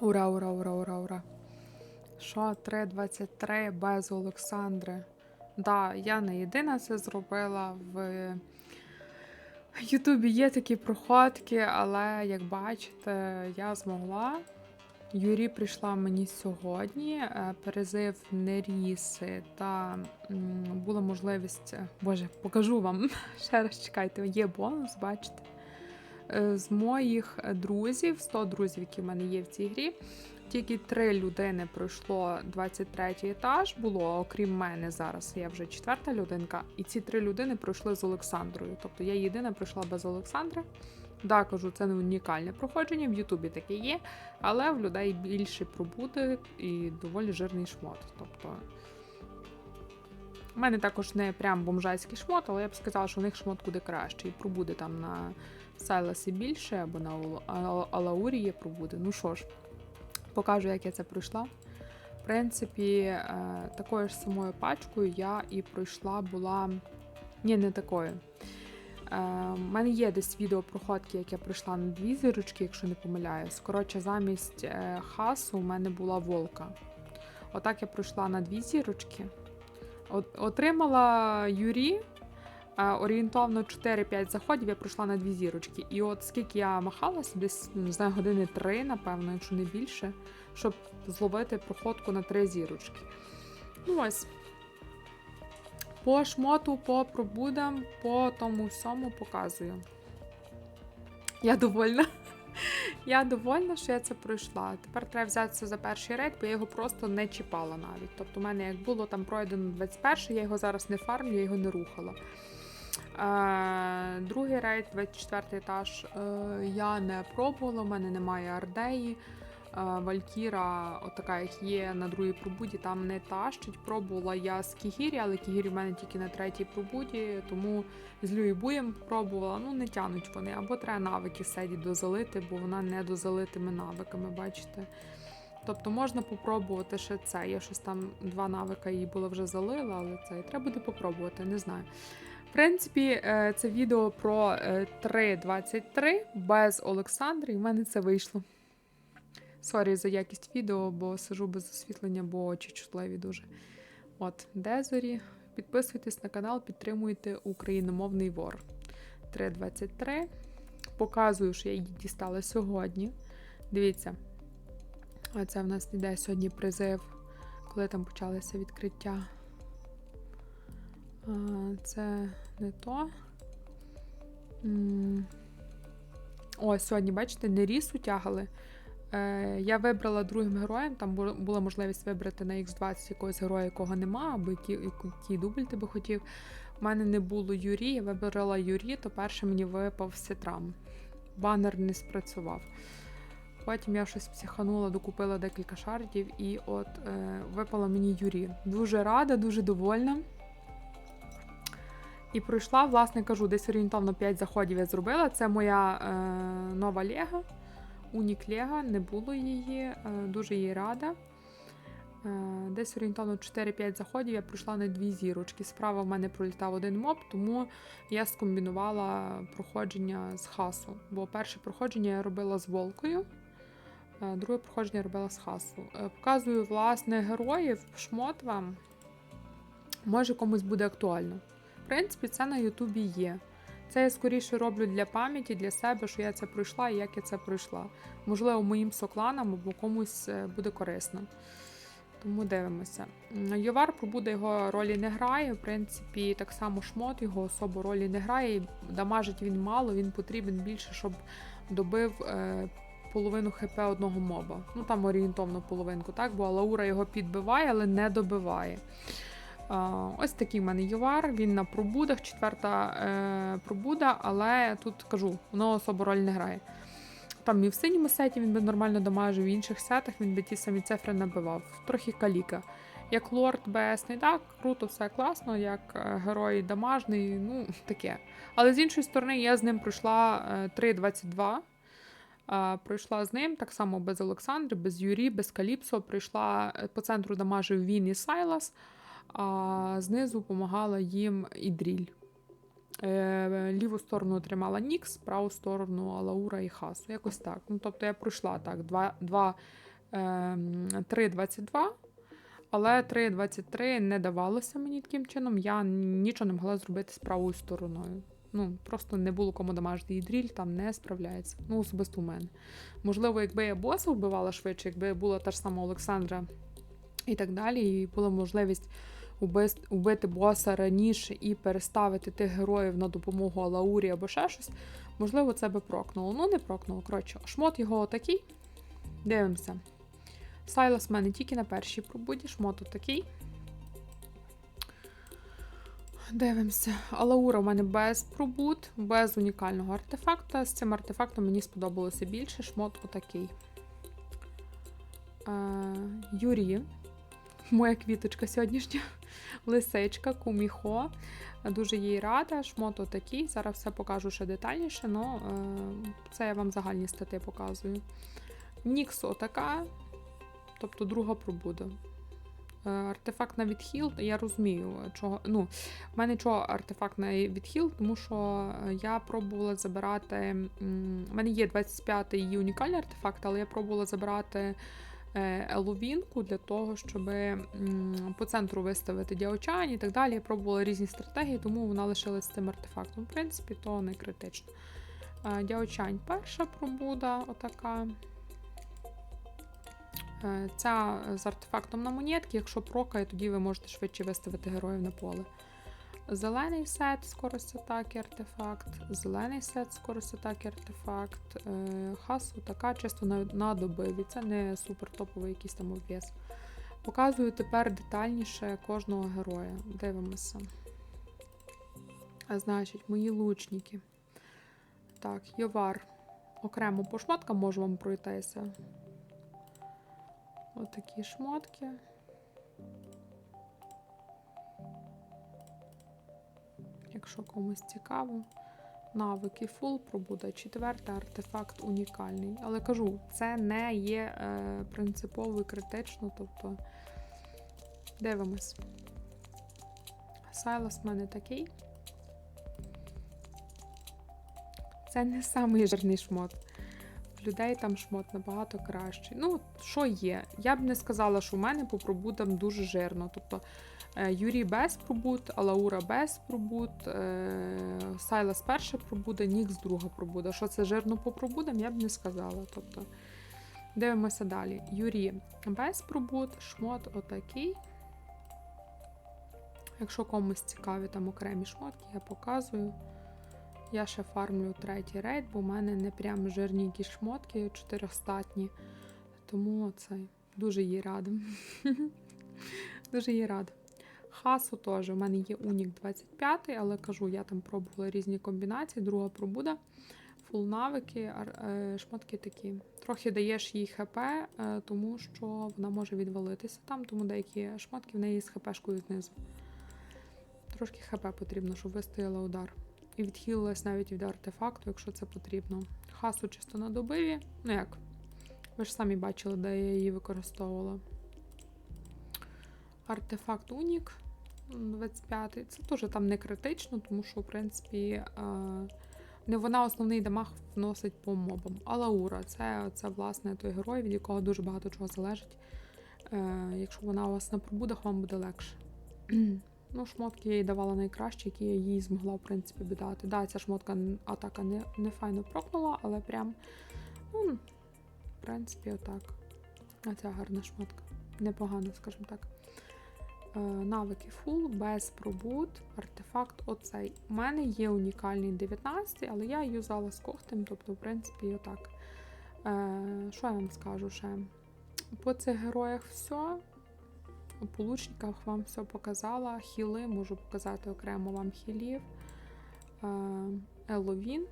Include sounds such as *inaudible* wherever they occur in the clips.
Ура, ура, ура, ура, ура. Що 3.23 без Олександри? Да, я не єдина це зробила. В Ютубі є такі проходки, але як бачите, я змогла. Юрі прийшла мені сьогодні, е, перезив Неріси та була можливість. е, Боже, покажу вам. *laughs* Ще раз чекайте, є бонус, бачите. Е, З моїх друзів, 100 друзів, які в мене є в цій грі, тільки три людини пройшло 23 етаж. Було, окрім мене зараз. Я вже четверта людинка. І ці три людини пройшли з Олександрою. Тобто я єдина пройшла без Олександри. Да, кажу, це не унікальне проходження. В Ютубі таке є, але в людей більше пробуде і доволі жирний шмот. Тобто. У мене також не прям бомжайський шмот, але я б сказала, що у них шмот куди краще. І пробуде там на Сайласі більше, або на Ал- Ал- Алаурі є пробуде. Ну що ж, покажу, як я це пройшла. В принципі, е, такою ж самою пачкою я і пройшла була. Ні, не такою. У мене є десь відео проходки, як я пройшла на дві зірочки, якщо не помиляюсь. Коротше, замість е, хасу у мене була волка. Отак я пройшла на дві зірочки. От, отримала Юрі. Орієнтовно 4-5 заходів я пройшла на дві зірочки. І от скільки я махалася, десь не знаю, години три, напевно, якщо не більше, щоб зловити проходку на три зірочки. Ну ось. По шмоту, по пробудам, по тому всьому показую. Я довольна. Я довольна, що я це пройшла. Тепер треба взятися за перший рейд, бо я його просто не чіпала навіть. Тобто, у мене як було там пройдено 21, я його зараз не фармлю, я його не рухала. Е, другий рейд, 24 етаж, е, я не пробувала, у мене немає ардеї. Е, Валькіра, от така як є на другій пробуді, там не тащить. Пробувала я з Кігірі, але Кігірі в мене тільки на третій пробуді, тому з Люїбуєм пробувала. Ну не тянуть вони. Або треба навики седі дозалити, бо вона не дозалитими навиками, бачите. Тобто можна попробувати ще це. Я щось там два навика їй було вже залила, але це і треба буде попробувати, не знаю. В принципі, е, це відео про е, 3.23 без Олександри, і в мене це вийшло. Сорі за якість відео, бо сижу без освітлення, бо очі чутливі дуже. От, Дезорі. Підписуйтесь на канал, підтримуйте україномовний вор. 3.23. Показую, що я її дістала сьогодні. Дивіться, оце в нас іде сьогодні призив, коли там почалися відкриття. Це не то. О, сьогодні, бачите, не рісу тягали. Е, я вибрала другим героєм, там була можливість вибрати на X20 якогось героя, якого нема, або який, який дубль ти би хотів. У мене не було Юрі, я вибрала Юрі, то перше мені випав Ситрам. Банер не спрацював. Потім я щось психанула, докупила декілька шардів, і от е, випало мені Юрі. Дуже рада, дуже довольна. І пройшла, власне кажу, десь орієнтовно 5 заходів я зробила. Це моя е, нова Лего. Унік Лего, не було її, е, дуже їй рада. Е, Десь орієнтовно 4-5 заходів я пройшла на дві зірочки. Справа в мене пролітав один моб, тому я скомбінувала проходження з хасу. Бо перше проходження я робила з волкою, е, друге проходження я робила з хасу. Показую, власне, героїв, шмот вам. Може комусь буде актуально. В принципі, це на Ютубі є. Це я скоріше роблю для пам'яті, для себе, що я це пройшла і як я це пройшла. Можливо, моїм сокланам або комусь е, буде корисно. Тому дивимося. Йовар пробуде його ролі не грає. В принципі, так само шмот його особо ролі не грає. Дамажить він мало, він потрібен більше, щоб добив е, половину хп одного моба. Ну там орієнтовно половинку, так? Бо Лаура його підбиває, але не добиває. Ось такий в мене Йовар, він на пробудах, четверта е, пробуда, але тут кажу, воно особо роль не грає. Там і в синьому сеті він би нормально дамажив, в інших сетах він би ті самі цифри набивав. Трохи каліка. Як лорд БСний, так, круто, все класно, як е, герой дамажний, ну таке. Але з іншої сторони, я з ним пройшла е, 3.22. Е, Пройшла з ним так само без Олександри, без Юрі, без Каліпсо. Прийшла е, по центру дамажив він і Сайлас, а знизу допомагала їм і Дріль. Е, Ліву сторону тримала Нікс, праву сторону Алаура і Хасу. Якось так. Ну, тобто я пройшла так. Два, два ем, 3,22. Але 3,23 не давалося мені таким чином. Я нічого не могла зробити з правою стороною. Ну, просто не було кому дамажити. І дріль там не справляється. Ну, особисто у мене. Можливо, якби я боса вбивала швидше, якби була та ж сама Олександра і так далі, і була можливість убити боса раніше і переставити тих героїв на допомогу Алаурі або ще щось, можливо, це би прокнуло. Ну, не прокнуло. Коротше, шмот його отакий. Дивимося. Сайлас в мене тільки на першій пробуді, шмот отакий. Дивимося. Алаура в мене без пробуд, без унікального артефакта. З цим артефактом мені сподобалося більше. Шмот отакий. Е, Юрі. Моя квіточка сьогоднішня. *laughs* Лисичка, куміхо. Дуже їй рада. Шмот отакий. Зараз все покажу ще детальніше, але це я вам загальні стати показую. Нікс отака. Тобто друга пробуда. Е, Артефакт на відхіл, я розумію, чого. Ну, в мене чого артефакт на відхіл, тому що я пробувала забирати. У мене є 25-й унікальний артефакт, але я пробувала забирати е, еловінку для того, щоб по центру виставити діочань і так далі. Я пробувала різні стратегії, тому вона лишилась цим артефактом. В принципі, то не критично. Е, Діочань перша пробуда, отака. Е, Ця з артефактом на монетки, якщо прокає, тоді ви можете швидше виставити героїв на поле. Зелений сет, скорость атаки, артефакт. Зелений сет, скорость атаки, артефакт. Е, Хасу така чисто на, на. Це не супер топовий якийсь там обв'яз. Показую тепер детальніше кожного героя. Дивимося. А значить, мої лучники. Так, Йовар. Окремо по шматкам можу вам пройтися. Отакі шмотки. Якщо комусь цікаво. Навики фул пробуда. Четвертий артефакт унікальний. Але кажу, це не є е, принципово і критично. Тобто дивимось. Сайлас в мене такий. Це не самий жирний шмот людей там шмот набагато кращий. Ну, що є? Я б не сказала, що в мене по пробудам дуже жирно. Тобто е, Юрій без пробуд, Алаура без пробуд, е, Сайлас перша пробуда, Нікс друга пробуда. Що це жирно по пробудам, я б не сказала. Тобто, Дивимося далі. Юрій без пробуд, шмот отакий. Якщо комусь цікаві там окремі шмотки, я показую. Я ще фармлю третій рейд, бо в мене не прям жирні якісь шмотки, чотирьохстатні. Тому це дуже їй рада. *laughs* дуже їй рада. Хасу теж. У мене є Унік 25, але кажу, я там пробувала різні комбінації, друга пробуда. Фул навики, е, шмотки такі. Трохи даєш їй ХП, е, тому що вона може відвалитися там, тому деякі шмотки в неї з ХПшкою знизу. Трошки ХП потрібно, щоб вистояла удар. І відхилилась навіть від артефакту, якщо це потрібно. Хасу чисто на добиві. Ну як? Ви ж самі бачили, де я її використовувала. Артефакт Унік 25. Це теж там не критично, тому що, в принципі, е, не вона основний дамаг вносить по мобам. А Лаура це, це власне той герой, від якого дуже багато чого залежить. Е, Якщо вона у вас на пробудах, вам буде легше. Ну, шмотки я їй давала найкращі, які я їй змогла, в принципі, дати. Да, ця шмотка атака не, не файно прокнула, але прям, ну, в принципі, отак. А ця гарна шмотка. Непогано, скажімо так. Е, навики фул, без пробуд, артефакт оцей. У мене є унікальний 19, але я юзала з когтем, тобто, в принципі, отак. Е, що я вам скажу ще? По цих героях все. По лучниках вам все показала. Хіли, можу показати окремо вам хілів. Е, Еловін.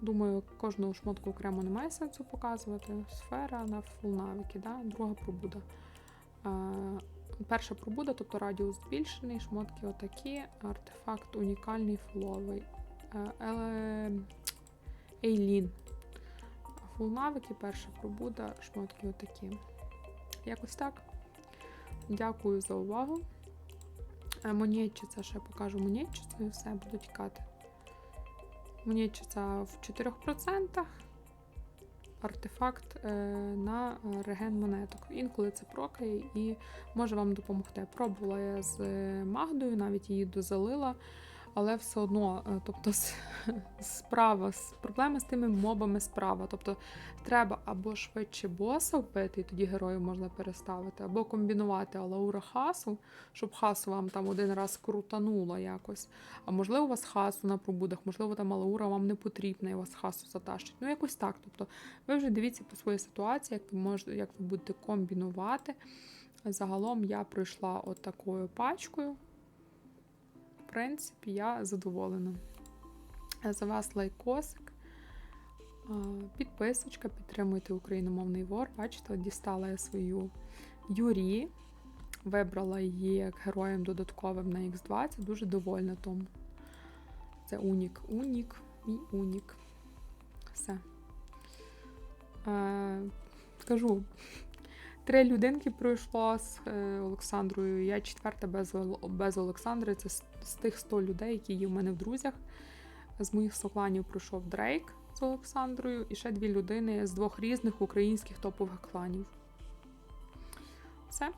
Думаю, кожного шмотку окремо немає сенсу показувати. Сфера на фул навики, да? друга пробуда. Е, Перша пробуда, тобто радіус збільшений, шмотки отакі, артефакт унікальний фуловий. Е, Ейлін. Фул навики, перша пробуда, шмотки отакі. Якось так. Дякую за увагу. Е, Монетчиця ще покажу монетчицю і все, буду тікати. Монетчиця в 4%. артефакт е, на реген монеток. Інколи це прокає і може вам допомогти. Пробувала я з Магдою, навіть її дозалила, але все одно, е, тобто, *laughs* справа, проблема з тими мобами справа. Тобто треба або швидше боса вбити, і тоді героїв можна переставити, або комбінувати Алаура Хасу, щоб хасу вам там один раз крутануло якось. А можливо, у вас хасу на пробудах, можливо, там Алаура вам не потрібна, і вас хасу затащить. Ну, якось так. Тобто, ви вже дивіться по своїй ситуації, як ви можете, як ви будете комбінувати. Загалом я пройшла от такою пачкою. В принципі, я задоволена. За вас лайкосик. Підписочка, підтримуйте україномовний вор. Бачите, дістала я свою Юрі. Вибрала її як героєм додатковим на X20. Дуже довольна тому. Це Унік. Унік і Унік. Все. Е, кажу, три людинки пройшло з е, Олександрою. Я четверта без, без Олександри. Це з, тих 100 людей, які є в мене в друзях. З моїх сокланів пройшов Дрейк з Олександрою і ще дві людини з двох різних українських топових кланів. Все.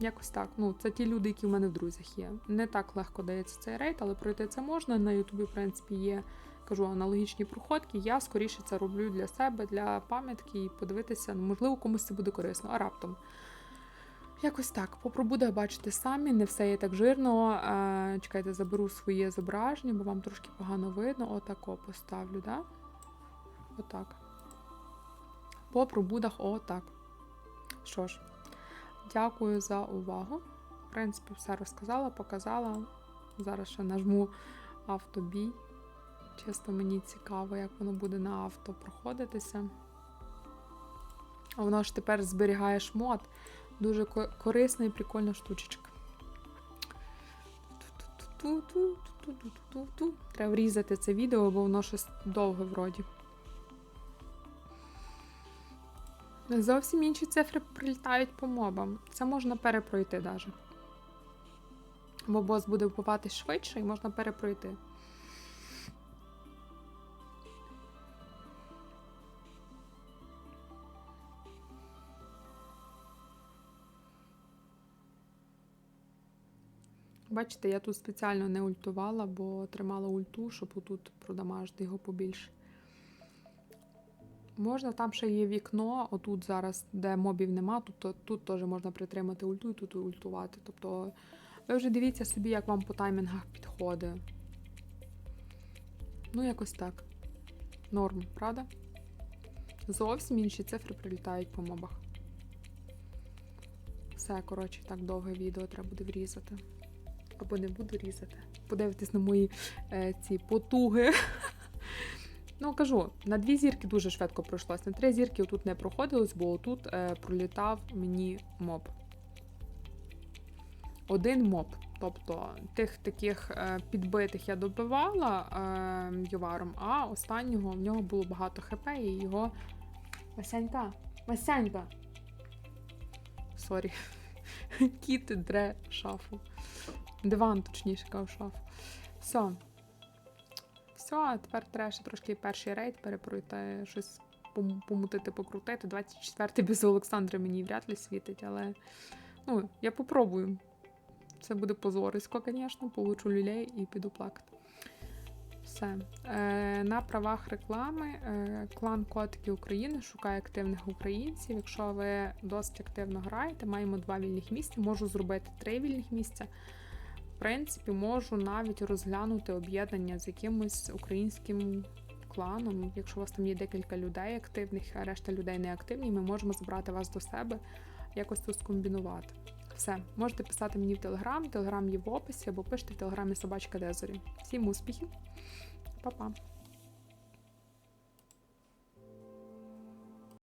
Якось так. Ну, це ті люди, які в мене в друзях є. Не так легко дається цей рейд, але пройти це можна. На Ютубі, в принципі, є кажу аналогічні проходки. Я скоріше це роблю для себе, для пам'ятки і подивитися. Ну, можливо, комусь це буде корисно, а раптом. Якось так. По пробудах бачите самі, не все є так жирно. Е, чекайте, заберу своє зображення, бо вам трошки погано видно. Отако поставлю, да? Отак. По пробудах отак. Що ж, дякую за увагу. В принципі, все розказала, показала. Зараз ще нажму автобій. Чесно, мені цікаво, як воно буде на авто проходитися. А воно ж тепер зберігає шмот. Дуже корисна і прикольна штучечка. Треба врізати це відео, бо воно щось довге вроді. Зовсім інші цифри прилітають по мобам. Це можна перепройти навіть. Бо бос буде вбиватись швидше і можна перепройти. Бачите, я тут спеціально не ультувала, бо тримала ульту, щоб отут продамажити його побільше. Можна, там ще є вікно, отут зараз, де мобів нема, тут, тут теж можна притримати ульту і тут ультувати. Тобто ви вже дивіться собі, як вам по таймінгах підходить. Ну, якось так. Норм, правда? Зовсім інші цифри прилітають по мобах. Все, коротше, так довге відео треба буде врізати. Або не буду різати. Подивитись на мої е, ці потуги. *laughs* Ну, кажу, на дві зірки дуже швидко пройшлось. На три зірки тут не проходилось, бо тут е, пролітав мені моб. Один моб. Тобто тих таких е, підбитих я добивала е, Йоваром, а останнього в нього було багато хп і його. Васянька! Васянька! Сорі. *laughs* Кіт дре шафу. Диван, точніше, кажу. Все. Все, а тепер треба ще трошки перший рейд перепройти, щось помутити, покрутити. 24-й без Олександра мені вряд ли світить, але ну, я попробую. Це буде позорисько, звісно, получу люлей і піду плакати. Все. Е, на правах реклами е, клан Котики України шукає активних українців. Якщо ви досить активно граєте, маємо два вільних місця, можу зробити три вільних місця. В принципі, можу навіть розглянути об'єднання з якимось українським кланом. Якщо у вас там є декілька людей активних, а решта людей не активні, ми можемо забрати вас до себе, якось тут скомбінувати. Все, можете писати мені в Телеграм, Телеграм є в описі, або пишете в Телеграмі собачка Дезорі. Всім успіхів, Па-па!